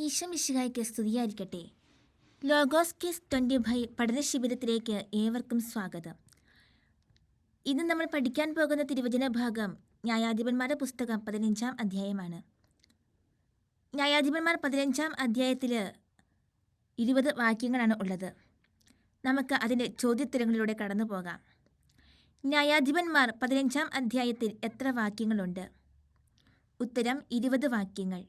ഈശമിശിഹായ്ക്ക് സ്തുതിയായിരിക്കട്ടെ. Logos kiss twenty five പഠന ശിബിരത്തിലേക്ക് ഏവർക്കും സ്വാഗതം. ഇന്ന് നമ്മൾ പഠിക്കാൻ പോകുന്ന തിരുവചന ഭാഗം ന്യായാധിപന്മാരുടെ പുസ്തകം പതിനഞ്ചാം അധ്യായമാണ്. ന്യായാധിപന്മാർ പതിനഞ്ചാം അധ്യായത്തിൽ ഇരുപത് വാക്യങ്ങളാണ് ഉള്ളത്. നമുക്ക് അതിന്റെ ചോദ്യോത്തരങ്ങളിലൂടെ കടന്നു പോകാം. ന്യായാധിപന്മാർ പതിനഞ്ചാം അധ്യായത്തിൽ എത്ര വാക്യങ്ങളുണ്ട്? ഉത്തരം ഇരുപത് വാക്യങ്ങൾ.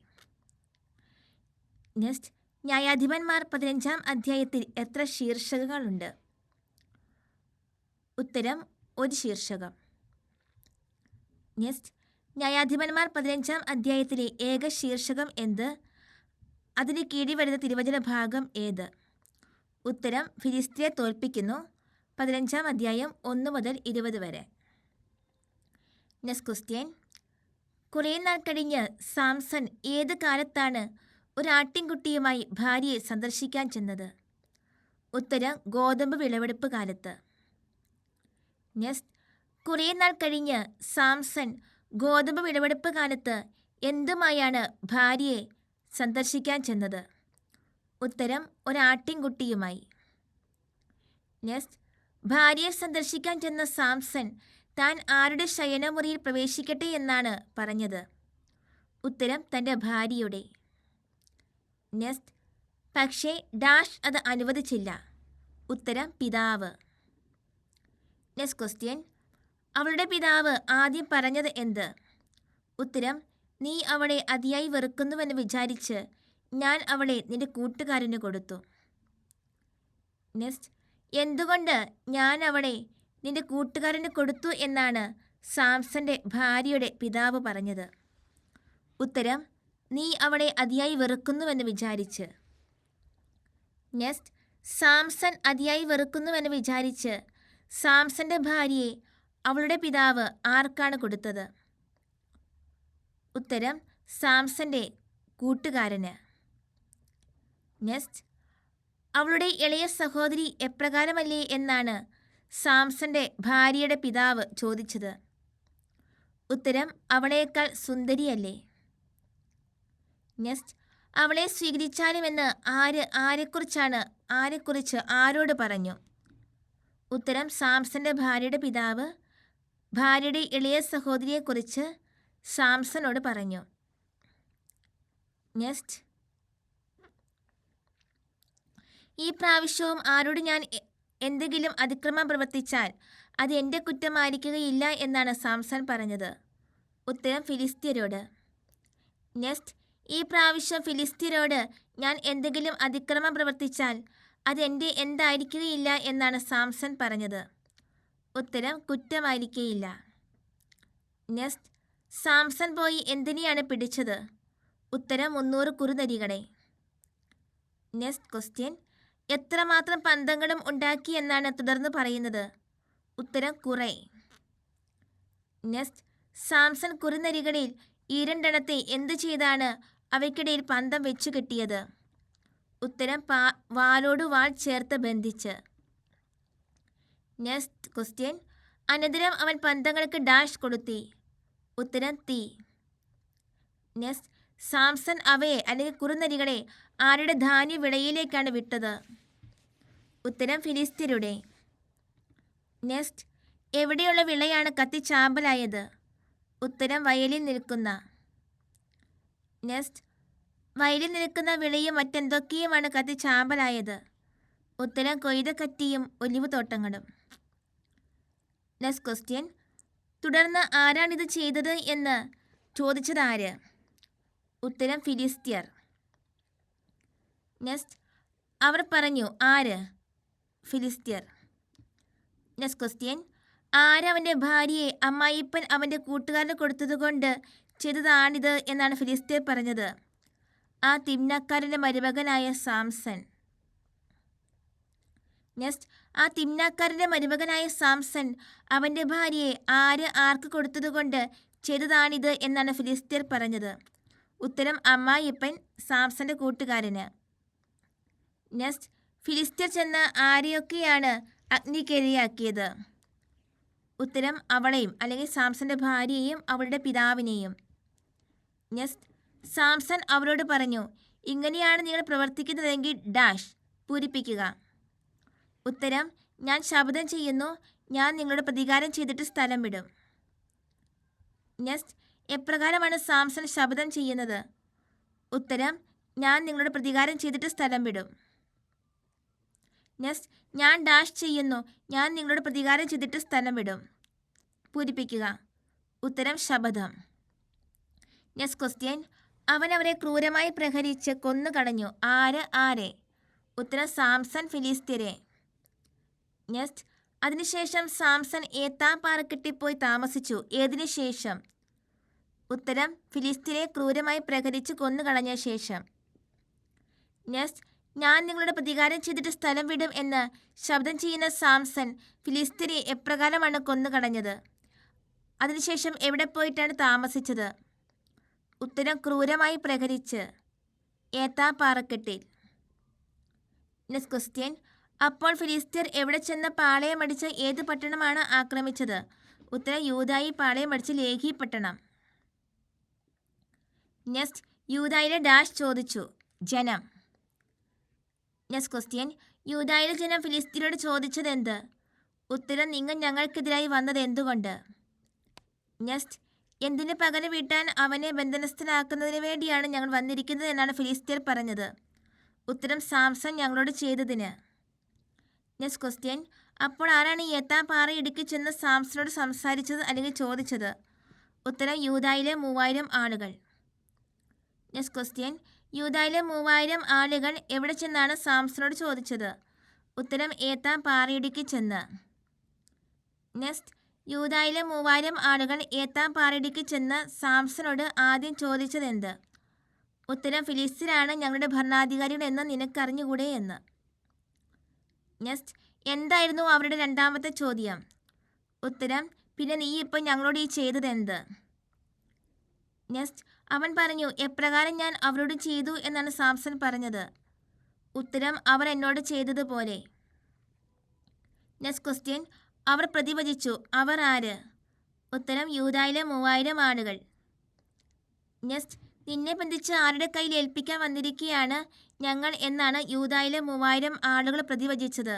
നെക്സ്റ്റ് ന്യായാധിപന്മാർ പതിനഞ്ചാം അധ്യായത്തിൽ എത്ര ശീർഷകങ്ങളുണ്ട്? ഉത്തരം ഒരു ശീർഷകം. നെക്സ്റ്റ് ന്യായാധിപന്മാർ പതിനഞ്ചാം അധ്യായത്തിലെ ഏക ശീർഷകം എന്ത്? അതിന് കീഴിൽ വരുന്ന തിരുവചന ഭാഗം ഏത്? ഉത്തരം ഫിലിസ്തീനെ തോൽപ്പിക്കുന്നു പതിനഞ്ചാം അധ്യായം ഒന്ന് മുതൽ ഇരുപത് വരെ. നെസ് ക്വസ്റ്റ്യൻ കുറേ നാൾ കഴിഞ്ഞ് സാംസൺ ഏത് കാലത്താണ് ഒരു ആട്ടിൻകുട്ടിയുമായി ഭാര്യയെ സന്ദർശിക്കാൻ ചെന്നത്. ഉത്തരം ഗോതമ്പ് വിളവെടുപ്പ് കാലത്ത്. കുറേ നാൾ കഴിഞ്ഞ് സാംസൺ ഗോതമ്പ് വിളവെടുപ്പ് കാലത്ത് എന്തുമായാണ് ഭാര്യയെ സന്ദർശിക്കാൻ ചെന്നത്? ഉത്തരം ഒരാട്ടിൻകുട്ടിയുമായി. ഭാര്യയെ സന്ദർശിക്കാൻ ചെന്ന സാംസൺ താൻ ആരുടെ ശയനമുറിയിൽ പ്രവേശിക്കട്ടെ എന്നാണ് പറഞ്ഞത്. ഉത്തരം തന്റെ ഭാര്യയുടെ. നെക്സ്റ്റ് പക്ഷേ ഡാഷ് അത് അനുവദിച്ചില്ല. ഉത്തരം പിതാവ്. Next question. അവളുടെ പിതാവ് ആദ്യം പറഞ്ഞത് എന്ത്? ഉത്തരം നീ അവളെ അതിയായി വെറുക്കുന്നുവെന്ന് വിചാരിച്ച് ഞാൻ അവളെ നിന്റെ കൂട്ടുകാരന് കൊടുത്തു. നെക്സ്റ്റ് എന്തുകൊണ്ട് ഞാൻ അവളെ നിന്റെ കൂട്ടുകാരന് കൊടുത്തു എന്നാണ് സാംസന്റെ ഭാര്യയുടെ പിതാവ് പറഞ്ഞത്? ഉത്തരം നീ അവളെ അതിയായി വെറുക്കുന്നുവെന്ന് വിചാരിച്ച്. നെക്സ്റ്റ് സാംസൺ അതിയായി വെറുക്കുന്നുവെന്ന് വിചാരിച്ച് സാംസന്റെ ഭാര്യയെ അവളുടെ പിതാവ് ആർക്കാണ് കൊടുത്തത്? ഉത്തരം സാംസന്റെ കൂട്ടുകാരന്. നെക്സ്റ്റ് അവളുടെ ഇളയ സഹോദരി എപ്രകാരമല്ലേ എന്നാണ് സാംസന്റെ ഭാര്യയുടെ പിതാവ് ചോദിച്ചത്. ഉത്തരം അവളേക്കാൾ സുന്ദരിയല്ലേ? നെക്സ്റ്റ് അവളെ സ്വീകരിച്ചാലുമെന്ന് ആര് ആരെക്കുറിച്ചാണ് ആരെക്കുറിച്ച് ആരോട് പറഞ്ഞു? ഉത്തരം സാംസന്റെ ഭാര്യയുടെ പിതാവ് ഭാര്യയുടെ ഇളയ സഹോദരിയെക്കുറിച്ച് സാംസനോട് പറഞ്ഞു. നെക്സ്റ്റ് ഈ പ്രാവശ്യവും ആരോട് ഞാൻ എന്തെങ്കിലും അതിക്രമം പ്രവർത്തിച്ചാൽ അത് എന്റെ കുറ്റമായിരിക്കുകയില്ല എന്നാണ് സാംസൺ പറഞ്ഞത്. ഉത്തരം ഫിലിസ്തീനരോട് നെക്സ്റ്റ് ഈ പ്രാവശ്യം ഫിലിസ്തീനോട് ഞാൻ എന്തെങ്കിലും അതിക്രമം പ്രവർത്തിച്ചാൽ അത് എന്റെ എന്തായിരിക്കുകയില്ല എന്നാണ് സാംസൺ പറഞ്ഞത്. ഉത്തരം കുറ്റമായിരിക്കേയില്ല. നെക്സ്റ്റ് സാംസൺ പോയി എന്തിനെയാണ് പിടിച്ചത്? ഉത്തരം മുന്നൂറ് കുറുനരികളെ. നെക്സ്റ്റ് ക്വസ്റ്റ്യൻ എത്രമാത്രം പന്തങ്ങളും ഉണ്ടാക്കി എന്നാണ് തുടർന്ന് പറയുന്നത്? ഉത്തരം കുറേ. നെക്സ്റ്റ് സാംസൺ കുറുനരികളിൽ ഈ രണ്ടെണ്ണത്തെ എന്തു ചെയ്താണ് അവയ്ക്കിടയിൽ പന്തം വെച്ചു കെട്ടിയത്. ഉത്തരം പാ വാലോട് വാൾ ചേർത്ത് ബന്ധിച്ച്. നെക്സ്റ്റ് ക്വസ്റ്റ്യൻ അനന്തരം അവൻ പന്തങ്ങൾക്ക് ഡാഷ് കൊടുത്തി. ഉത്തരം തീ. നെക്സ്റ്റ് സാംസൺ അവയെ അല്ലെങ്കിൽ കുറുനരികളെ ആരുടെ ധാന്യ വിളയിലേക്കാണ് വിട്ടത്? ഉത്തരം ഫിലിസ്തീനയുടെ. നെക്സ്റ്റ് എവിടെയുള്ള വിളയാണ് കത്തിച്ചാമ്പലായത് ഉത്തരം വയലിൽ നിൽക്കുന്ന. നെക്സ്റ്റ് വയലിൽ നിൽക്കുന്ന വിളയും മറ്റെന്തൊക്കെയുമാണ് കത്തി ചാമ്പലായത്? ഉത്തരം കൊയ്തക്കറ്റിയും ഒലിവ് തോട്ടങ്ങളും നെക്സ്റ്റ് ക്വസ്റ്റ്യൻ. തുടർന്ന് ആരാണിത് ചെയ്തത് എന്ന് ചോദിച്ചതാര്? ഉത്തരം ഫിലിസ്ത്യർ. നെക്സ്റ്റ്. അവർ പറഞ്ഞു ആര്? ഫിലിസ്ത്യർ. Next question. ആരവന്റെ ഭാര്യയെ അമ്മായിപ്പൻ അവന്റെ കൂട്ടുകാരന് കൊടുത്തതുകൊണ്ട് ചെയ്തതാണിത് എന്നാണ് ഫിലിസ്തീർ പറഞ്ഞത്. ആ തിമ്നക്കാരന്റെ മരുമകനായ സാംസൺ. നെക്സ്റ്റ് ആ തിമ്നാക്കാരന്റെ മരുമകനായ സാംസൺ അവന്റെ ഭാര്യയെ ആര് ആർക്ക് കൊടുത്തതുകൊണ്ട് ചെയ്തതാണിത് എന്നാണ് ഫിലിസ്തീർ പറഞ്ഞത്. ഉത്തരം അമ്മായിപ്പൻ സാംസന്റെ കൂട്ടുകാരന്. നെക്സ്റ്റ് ഫിലിസ്തീർ ചെന്ന് ആരെയൊക്കെയാണ് അഗ്നിക്കിരയാക്കിയത് ഉത്തരം അവളെയും അല്ലെങ്കിൽ സാംസന്റെ ഭാര്യയെയും അവളുടെ പിതാവിനെയും. നെക്സ്റ്റ് സാംസൺ അവരോട് പറഞ്ഞു ഇങ്ങനെയാണ് നിങ്ങൾ പ്രവർത്തിക്കുന്നതെങ്കിൽ ഡാഷ് പൂരിപ്പിക്കുക. ഉത്തരം ഞാൻ ശബ്ദം ചെയ്യുന്നു ഞാൻ നിങ്ങളുടെ പ്രതികാരം ചെയ്തിട്ട് സ്ഥലം വിടും. നെക്സ്റ്റ് എപ്രകാരമാണ് സാംസൺ ശബ്ദം ചെയ്യുന്നത്? ഉത്തരം ഞാൻ നിങ്ങളുടെ പ്രതികാരം ചെയ്തിട്ട് സ്ഥലം വിടും. നെക്സ്റ്റ് ഞാൻ ഡാഷ് ചെയ്യുന്നു ഞാൻ നിങ്ങളുടെ പ്രതികാരം ചെയ്തിട്ട് സ്ഥലം വിടും. പൂരിപ്പിക്കുക. ഉത്തരം ശപഥം. നെക്സ്റ്റ് ക്വസ്റ്റ്യൻ അവൻ അവരെ ക്രൂരമായി പ്രഹരിച്ച് കൊന്നു കളഞ്ഞു ആര്? ആരെ? ഉത്തരം സാംസൺ ഫിലിസ്തീരെ നെക്സ്റ്റ് അതിനുശേഷം സാംസൺ ഏത്താ പാറക്കെട്ടിൽ പോയി താമസിച്ചു. ഏതിനു ശേഷം? ഉത്തരം ഫിലിസ്തീനെ ക്രൂരമായി പ്രഹരിച്ച് കൊന്നുകളഞ്ഞ ശേഷം. നെക്സ്റ്റ് ഞാൻ നിങ്ങളുടെ പ്രതികാരം ചെയ്തിട്ട് സ്ഥലം വിടും എന്ന് ശബ്ദം ചെയ്യുന്ന സാംസൺ ഫിലിസ്തീനെ എപ്രകാരമാണ് കൊന്നുകളഞ്ഞത്? അതിനുശേഷം എവിടെ പോയിട്ടാണ് താമസിച്ചത്? ഉത്തരം ക്രൂരമായി പ്രഹരിച്ച്. ഏത്താ പാറക്കെട്ടിൽ. നെക്സ്റ്റ് ക്വസ്റ്റ്യൻ അപ്പോൾ ഫിലിസ്തീർ എവിടെ ചെന്ന് പാളയമടിച്ച് ഏത് പട്ടണമാണ് ആക്രമിച്ചത്? ഉത്തരം യൂതായി പാളയമടിച്ച് ലേഖി പട്ടണം. നെക്സ്റ്റ് യൂതായിലെ ഡാഷ് ചോദിച്ചു. ജനം. നെക്സ്റ്റ് ക്വസ്റ്റ്യൻ യൂതായിലെ ജനം ഫിലിസ്തീനോട് ചോദിച്ചത് എന്ത് ഉത്തരം നിങ്ങൾ ഞങ്ങൾക്കെതിരായി വന്നത് എന്തുകൊണ്ട് നെക്സ്റ്റ് എന്തിനു പകരം വീട്ടാൻ അവനെ ബന്ധനസ്ഥനാക്കുന്നതിന് വേണ്ടിയാണ് ഞങ്ങൾ വന്നിരിക്കുന്നത് എന്നാണ് ഫിലിസ്തീർ പറഞ്ഞത്. ഉത്തരം സാംസൺ ഞങ്ങളോട് ചെയ്തതിന്. നെക്സ്റ്റ് ക്വസ്റ്റ്യൻ അപ്പോൾ ആരാണ് ഈ എത്താൻ പാറ ഇടുക്കി ചെന്ന് സാംസണോട് സംസാരിച്ചത് അല്ലെങ്കിൽ ചോദിച്ചത്? ഉത്തരം യൂതായിലെ മൂവായിരം ആളുകൾ. നെക്സ്റ്റ് ക്വസ്റ്റ്യൻ യൂതായിലെ മൂവായിരം ആളുകൾ എവിടെ ചെന്നാണ് സാംസണോട് ചോദിച്ചത്? ഉത്തരം ഏത്താ പാറയിടുക്കി ചെന്ന്. നെക്സ്റ്റ് യൂതായിലെ മൂവായിരം ആളുകൾ ഏത്താം പാറയിടയ്ക്ക് ചെന്ന് സാംസനോട് ആദ്യം ചോദിച്ചതെന്ത്? ഉത്തരം ഫിലിസ്തീനാണ് ഞങ്ങളുടെ ഭരണാധികാരികൾ എന്ന് നിനക്കറിഞ്ഞുകൂടെ എന്ന്. നെക്സ്റ്റ് എന്തായിരുന്നു അവരുടെ രണ്ടാമത്തെ ചോദ്യം? ഉത്തരം പിന്നെ നീ ഇപ്പം ഞങ്ങളോട് ഈ ചെയ്തത് എന്ത് നെക്സ്റ്റ് അവൻ പറഞ്ഞു എപ്രകാരം ഞാൻ അവരോട് ചെയ്തു എന്നാണ് സാംസൺ പറഞ്ഞത്. ഉത്തരം അവർ എന്നോട് ചെയ്തതുപോലെ. നെക്സ്റ്റ് ക്വസ്റ്റ്യൻ അവർ പ്രതിഭജിച്ചു അവർ ആര്? ഉത്തരം യൂതായിലെ മൂവായിരം ആളുകൾ നെക്സ്റ്റ് നിന്നെ ബന്ധിച്ച് ആരുടെ കയ്യിൽ ഏൽപ്പിക്കാൻ വന്നിരിക്കുകയാണ് ഞങ്ങൾ എന്നാണ് യൂതായിലെ മൂവായിരം ആളുകൾ പ്രതിവചിച്ചത്?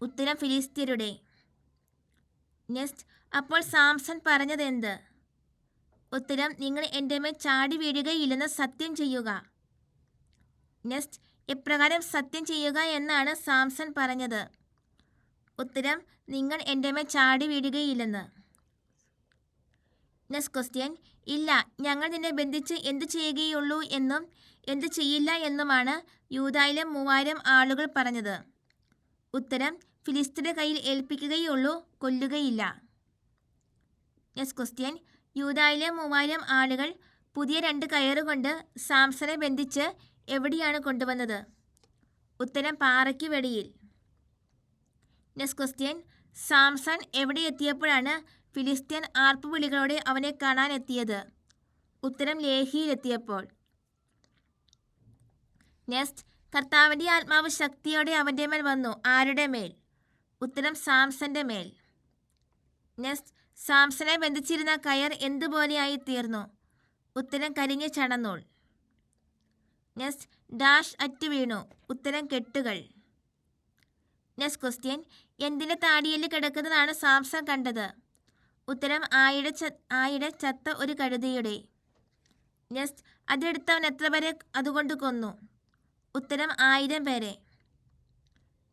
ഉത്തരം ഫിലിസ്തീനയുടെ നെക്സ്റ്റ് അപ്പോൾ സാംസൺ പറഞ്ഞതെന്ത്? ഉത്തരം നിങ്ങൾ എന്റെ മേൽ ചാടി വീഴുകയില്ലെന്ന് സത്യം ചെയ്യുക. നെക്സ്റ്റ് എപ്രകാരം സത്യം ചെയ്യുക എന്നാണ് സാംസൺ പറഞ്ഞത്. ഉത്തരം നിങ്ങൾ എന്റെ മേൽ ചാടി വീഴുകയില്ലെന്ന്. നെക്സ്റ്റ് ക്വസ്റ്റ്യൻ ഇല്ല ഞങ്ങൾ നിന്നെ ബന്ധിച്ച് എന്ത് ചെയ്യുകയുള്ളൂ എന്നും എന്ത് ചെയ്യില്ല എന്നുമാണ് യൂതായിലെ മൂവായിരം ആളുകൾ പറഞ്ഞത്. ഉത്തരം ഫിലിസ്തീന്റെ കയ്യിൽ ഏൽപ്പിക്കുകയുള്ളൂ കൊല്ലുകയില്ല. നെക്സ്റ്റ് ക്വസ്റ്റ്യൻ യൂതായിലെ മൂവായിരം ആളുകൾ പുതിയ രണ്ട് കയറുകൊണ്ട് സാംസനെ ബന്ധിച്ച് എവിടെയാണ് കൊണ്ടുവന്നത്? ഉത്തരം പാറയ്ക്ക് വെടിയിൽ. നെക്സ്റ്റ് ക്വസ്റ്റ്യൻ സാംസൺ എവിടെ എത്തിയപ്പോഴാണ് ഫിലിസ്തീൻ ആർപ്പുവിളികളോടെ അവനെ കാണാൻ എത്തിയത് ഉത്തരം ലേഹിയിലെത്തിയപ്പോൾ. നെക്സ്റ്റ് കർത്താവിന്റെ ആത്മാവ് ശക്തിയോടെ അവന്റെ മേൽ വന്നു. ആരുടെ മേൽ? ഉത്തരം സാംസന്റെ മേൽ. നെക്സ്റ്റ് സാംസനെ ബന്ധിച്ചിരുന്ന കയർ എന്തുപോലെയായി തീർന്നു? ഉത്തരം കരിഞ്ഞ ചണനൂൽ. നെക്സ്റ്റ് ഡാഷ് അറ്റ് വീണു. ഉത്തരം കെട്ടുകൾ. നെക്സ്റ്റ് ക്വസ്റ്റ്യൻ എന്തിന്റെ താടിയിൽ കിടക്കുന്നതാണ് സാംസൺ കണ്ടത്? ഉത്തരം ആയിടെ ച ആയിടെ ചത്ത ഒരു കഴുതയുടെ. നെക്സ്റ്റ് അതെടുത്തവൻ എത്ര പേരെ അതുകൊണ്ട് കൊന്നു? ഉത്തരം ആയിരം പേരെ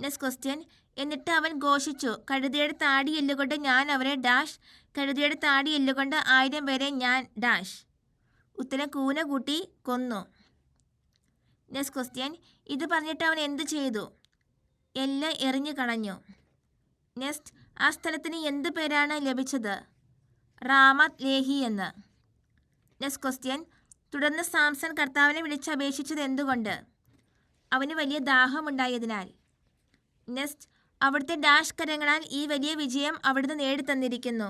നെക്സ്റ്റ് ക്വസ്റ്റ്യൻ എന്നിട്ട് അവൻ ഘോഷിച്ചു കഴുതയുടെ താടി എല്ലുകൊണ്ട് ഞാൻ അവരെ ഡാഷ് കഴുതയുടെ താടി എല്ലുകൊണ്ട് ആയിരം പേരെ ഞാൻ ഡാഷ്. ഉത്തരം കൂന കൂട്ടി കൊന്നു. നെക്സ്റ്റ് ക്വസ്റ്റ്യൻ ഇത് പറഞ്ഞിട്ട് അവൻ എന്ത് ചെയ്തു? എല്ലാം എറിഞ്ഞു കളഞ്ഞു. നെക്സ്റ്റ് ആ സ്ഥലത്തിന് എന്ത് പേരാണ് ലഭിച്ചത്? റാമത് ലേഹി എന്ന്. നെക്സ്റ്റ് ക്വസ്റ്റ്യൻ തുടർന്ന് സാംസൺ കർത്താവിനെ വിളിച്ചപേക്ഷിച്ചത് എന്തുകൊണ്ട്? അവന് വലിയ ദാഹമുണ്ടായതിനാൽ. നെക്സ്റ്റ് അവിടുത്തെ ഡാഷ് കരങ്ങളാൽ ഈ വലിയ വിജയം അവിടുന്ന് നേടിത്തന്നിരിക്കുന്നു.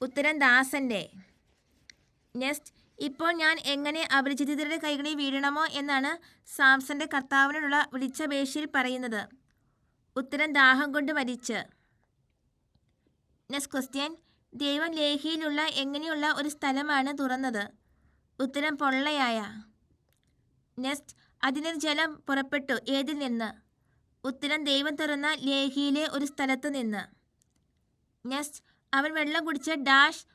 ഉത്തരം ദാസന്റെ നെക്സ്റ്റ് ഇപ്പോൾ ഞാൻ എങ്ങനെ അപരിചിതരുടെ കൈകളിൽ വീഴണമോ എന്നാണ് സാംസന്റെ കർത്താവിനോടുള്ള വിളിച്ചപേക്ഷയിൽ പറയുന്നത്. ഉത്തരം ദാഹം കൊണ്ട് മരിച്ച് നെക്സ്റ്റ് ക്വസ്റ്റ്യൻ ദൈവം ലേഹിയിലുള്ള എങ്ങനെയുള്ള ഒരു സ്ഥലമാണ് തുറന്നത്? ഉത്തരം പൊള്ളയായ. നെക്സ്റ്റ് അതിന് ജലം പുറപ്പെട്ടു. ഏതിൽ നിന്ന്? ഉത്തരം ദൈവം തുറന്ന ലേഹിയിലെ ഒരു സ്ഥലത്ത് നിന്ന്. നെക്സ്റ്റ് അവൻ വെള്ളം കുടിച്ച ഡാഷ്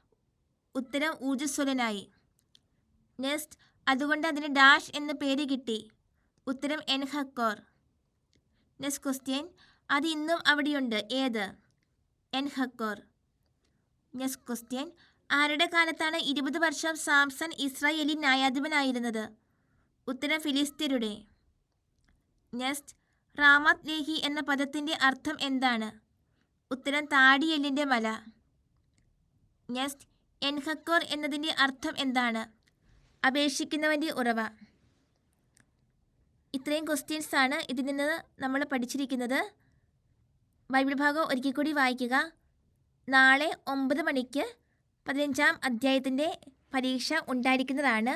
ഉത്തരം ഊർജസ്വലനായി. നെക്സ്റ്റ് അതുകൊണ്ട് അതിന് ഡാഷ് എന്ന് പേര് കിട്ടി. ഉത്തരം എൻഹക്കോർ. നെക്സ്റ്റ് ക്വസ്റ്റ്യൻ അത് ഇന്നും അവിടെയുണ്ട്. ഏത്? എൻ ഹക്കോർ നെക്സ്റ്റ് ക്വസ്റ്റ്യൻ ആരുടെ കാലത്താണ് ഇരുപത് വർഷം സാംസൺ ഇസ്രായേലി ന്യായാധിപനായിരുന്നത്? ഉത്തരം ഫിലിസ്തീനയുടെ നെക്സ്റ്റ് റാമത്ത് ലേഹി എന്ന പദത്തിന്റെ അർത്ഥം എന്താണ്? ഉത്തരം താടിയെല്ലിന്റെ മല. നെക്സ്റ്റ് എൻഹക്കോർ എന്നതിന്റെ അർത്ഥം എന്താണ്? അപേക്ഷിക്കുന്നവന്റെ ഉറവ. ഇത്രയും ക്വസ്റ്റ്യൻസ് ആണ് ഇതിൽ നിന്ന് നമ്മൾ പഠിച്ചിരിക്കുന്നത്. ബൈബിൾ ഭാഗം ഒരിക്കൽ കൂടി വായിക്കുക. നാളെ ഒമ്പത് മണിക്ക് പതിനഞ്ചാം അധ്യായത്തിന്റെ പരീക്ഷ ഉണ്ടായിരിക്കുന്നതാണ്.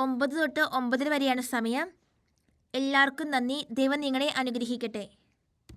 ഒമ്പത് തൊട്ട് ഒമ്പതര വരെയാണ് സമയം. എല്ലാവർക്കും നന്ദി. ദൈവം നിങ്ങളെ അനുഗ്രഹിക്കട്ടെ.